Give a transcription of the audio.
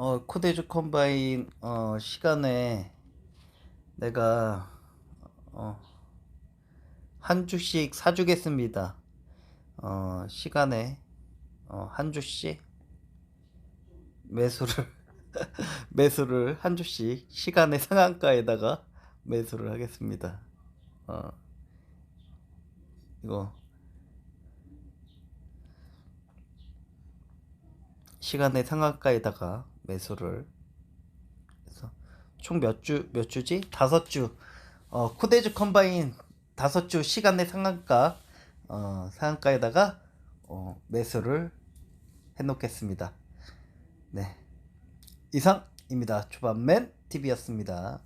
어, 코데주 컴바인 어, 시간에 내가 어, 한 주씩 사주겠습니다. 어, 시간에 어, 한 주씩 매수를 매수를 한 주씩 시간의 상한가에다가 매수를 하겠습니다. 어, 이거 시간의 상한가에다가 매수를 그래서 총 몇 주 몇 주지? 다섯 주. 어, 코데주 컴바인 다섯 주 시간의 상한가 어, 상한가에다가 어, 매수를 해 놓겠습니다. 네. 이상입니다. 초반맨 TV였습니다.